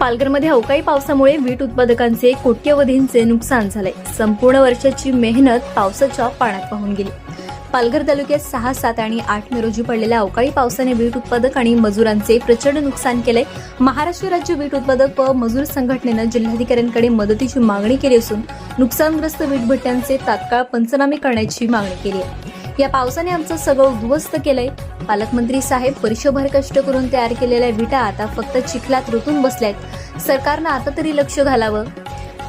पालघरमध्ये अवकाळी पावसामुळे वीट उत्पादकांचे कोट्यवधींचे नुकसान झाले. संपूर्ण वर्षाची मेहनत पावसाच्या पाण्यात वाहून गेली. पालघर तालुक्यात सहा सात आणि आठ मे रोजी पडलेल्या अवकाळी पावसाने वीट उत्पादक आणि मजुरांचे प्रचंड नुकसान केले. महाराष्ट्र राज्य वीट उत्पादक व मजूर संघटनेनं जिल्हाधिकाऱ्यांकडे मदतीची मागणी केली असून नुकसानग्रस्त वीट भट्ट्यांचे तात्काळ पंचनामे करण्याची मागणी केली आहे. या पावसाने आमचं सगळं उद्ध्वस्त केलंय. पालकमंत्री साहेब वर्षभर कष्ट करून तयार केलेल्या विटा आता फक्त चिखलात रुतून बसल्यात. सरकारनं आता तरी लक्ष घालावं.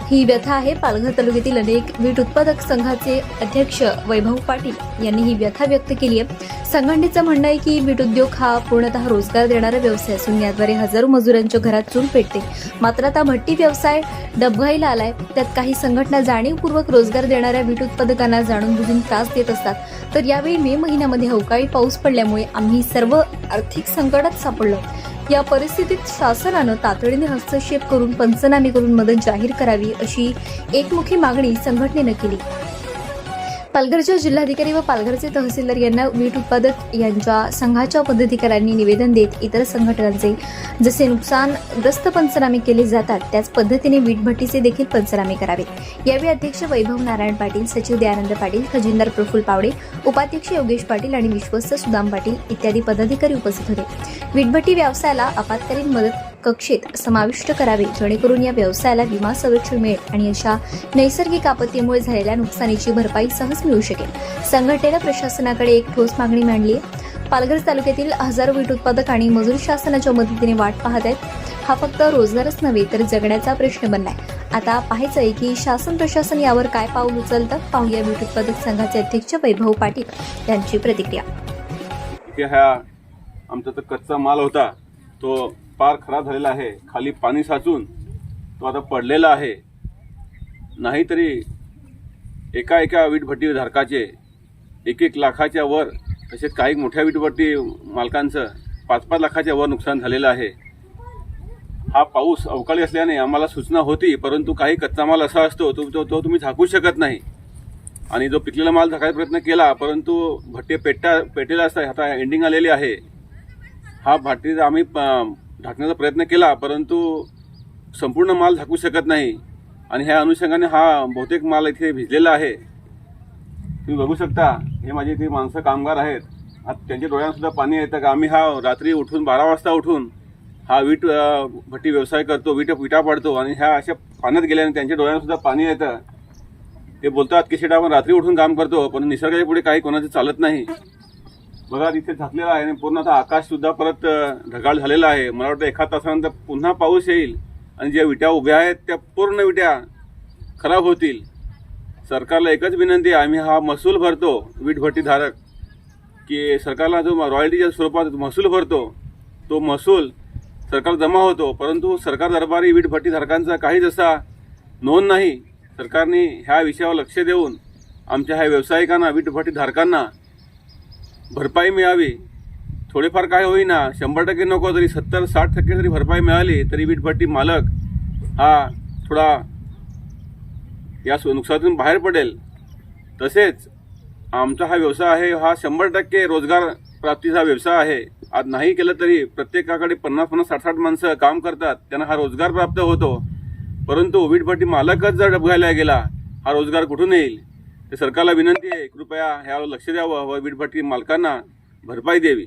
ही व्यथा आहे. पालघर तालुक्यातील अनेक वीट उत्पादक संघाचे अध्यक्ष वैभव पाटील यांनी ही व्यथा व्यक्त केली आहे. संघटनेचं म्हणणं आहे की वीट उद्योग हा पूर्णतः रोजगार देणारा व्यवसाय असून याद्वारे हजारो मजुरांच्या घरात चूल पेटते. मात्र आता भट्टी व्यवसाय डबघाईला आलाय. त्यात काही संघटना जाणीवपूर्वक रोजगार देणाऱ्या वीट उत्पादकांना जाणून बुजून त्रास देत असतात. तर यावेळी मे महिन्यामध्ये अवकाळी पाऊस पडल्यामुळे आम्ही सर्व आर्थिक संकटात सापडलो. या परिस्थितीत शासनानं तातडीने हस्तक्षेप करून पंचनामे करून मदत जाहीर करावी अशी एकमुखी मागणी संघटनेनं केली. पालघरच्या जिल्हाधिकारी व पालघरचे तहसीलदार यांना वीट उत्पादक यांच्या संघाच्या पदाधिकाऱ्यांनी निवेदन देत इतर संघटनांचे जसे नुकसानग्रस्त पंचनामे केले जातात त्याच पद्धतीने वीटभट्टीचे देखील पंचनामे करावे. यावेळी अध्यक्ष वैभव नारायण पाटील सचिव दयानंद पाटील खजिनदार प्रफुल पावडे उपाध्यक्ष योगेश पाटील आणि विश्वस्त सुदाम पाटील इत्यादी पदाधिकारी उपस्थित होते. वीटभट्टी व्यवसायाला आपत्कालीन मदत कक्षेत समाविष्ट करावे जेणेकरून या व्यवसायाला विमा संरक्षण मिळेल आणि अशा नैसर्गिक आपत्तीमुळे झालेल्या नुकसानीची भरपाई सहज मिळू शकेल. संघटनेनं प्रशासनाकडे एक ठोस मागणी मांडली आहे. पालघर तालुक्यातील हजारो वीट उत्पादक आणि मजूर शासनाच्या मदतीने वाट पाहत आहेत. हा फक्त रोजगारच नव्हे तर जगण्याचा प्रश्न बनलाय. आता पाहायचंय की शासन प्रशासन यावर काय पाऊल उचलतं? पाहूया वीट उत्पादक संघाचे अध्यक्ष वैभव पाटील यांची प्रतिक्रिया. ह्या आमचा तर कच्चा माल होता. तो पार खराब झालेला आहे. खाली पाणी साचून तो आता पडलेला आहे. नाहीतरी एका एका वीटभट्टी धारकाचे एक एक लाखाच्या वर तसेच काही मोठ्या वीटभट्टी मालकांचं पाच पाच लाखाच्या वर नुकसान झालेलं आहे. हा पाऊस अवकाळी असल्याने आम्हाला सूचना होती परंतु काही कच्चा माल असा असतो तो तो, तो तुम्ही झाकू शकत नाही. आणि जो पिकलेला माल झाकायचा प्रयत्न केला परंतु भट्टी पेटा पेटेला असता आता एंडिंग आलेली आहे. हा भट्टीचा आम्ही प- ढाकण्याचा प्रयत्न केला परंतु संपूर्ण माल झाकू शकत नाही. आणि ह्या अनुषंगाने हा बहुतेक माल इथे भिजलेला आहे. तुम्ही बघू शकता हे माझे इथे माणसं कामगार आहेत. आता त्यांच्या डोळ्यांसुद्धा पाणी येतं का आम्ही हा रात्री उठून बारा वाजता उठून हा वीट भट्टी व्यवसाय करतो वीट विटा पाडतो. आणि ह्या अशा पाण्यात गेल्याने त्यांच्या डोळ्यांसुद्धा पाणी येतं. ते बोलतात की शेटा आपण रात्री उठून काम करतो पण निसर्गाच्या पुढे काही कोणाचं चालत नाही. बघा तिथे झाकलेला आहे आणि पूर्ण आता आकाश सुद्धा परत ढगाळ झालेला आहे. मला वाटतं एका तासानंतर पुन्हा पाऊस येईल आणि ज्या विट्या उभ्या आहेत त्या पूर्ण विट्या खराब होतील. सरकारला एकच विनंती आहे आम्ही हा महसूल भरतो वीटभट्टीधारक की सरकारला जो रॉयल्टीच्या स्वरूपात महसूल भरतो तो महसूल सरकार जमा होतो. परंतु सरकार दरबारी वीटभट्टीधारकांचा काहीच असा नोंद नाही सरकारने ह्या विषयावर लक्ष देऊन आमच्या ह्या व्यावसायिकांना वीटभट्टीधारकांना भरपाई मिळावी. थोडेफार काय होईना शंभर टक्के नको तरी सत्तर साठ टक्के जरी भरपाई मिळाली तरी वीटभट्टी मालक हा थोडा या सु- नुकसानातून बाहेर पडेल. तसेच आमचा हा व्यवसाय आहे हा शंभर टक्के रोजगार प्राप्तीचा व्यवसाय आहे. आज नाही केलं तरी प्रत्येकाकडे पन्नास पन्नास साठ साठ माणसं काम करतात. त्यांना हा रोजगार प्राप्त होतो. परंतु वीटभट्टी मालकच जर डबघायला गेला हा रोजगार कुठून येईल? तर सरकारला विनंती आहे कृपया ह्यावर लक्ष द्यावं व वीटभट्टी मालकांना भरपाई द्यावी.